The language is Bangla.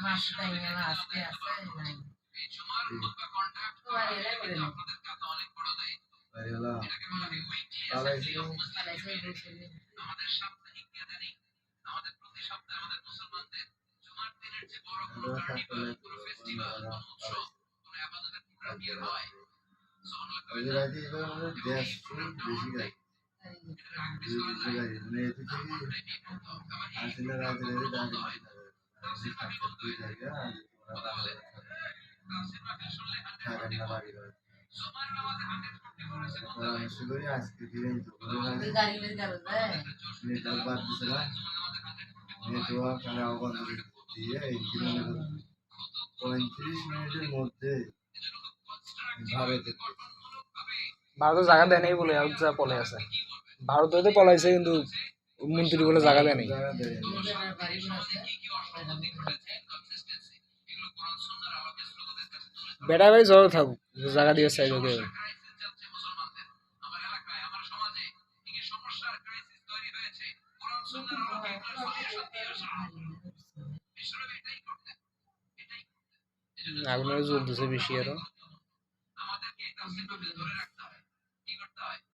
নাই পালাইছে বসে আজকে দিলেন তো ওই গাড়ি নিয়ে যাবে তাই নেটওয়ার্ক বাদ দিছিলাম নেটওয়ার্ক আর আহ্বান দিয়ে এই কি করো পঁয়ত্রিশ মিনিটের মধ্যে ভারতে জায়গা দেয় নাই বলে যা পলে আছে। ভারতে পলাইছে, কিন্তু মন্ত্রী বলে জায়গা দেয় নাই। বেটা ভাই জ্বর থাকুক জায়গা দিয়ে চাইবে কেউ আগুনের জ্বলতেছে বেশি আরও।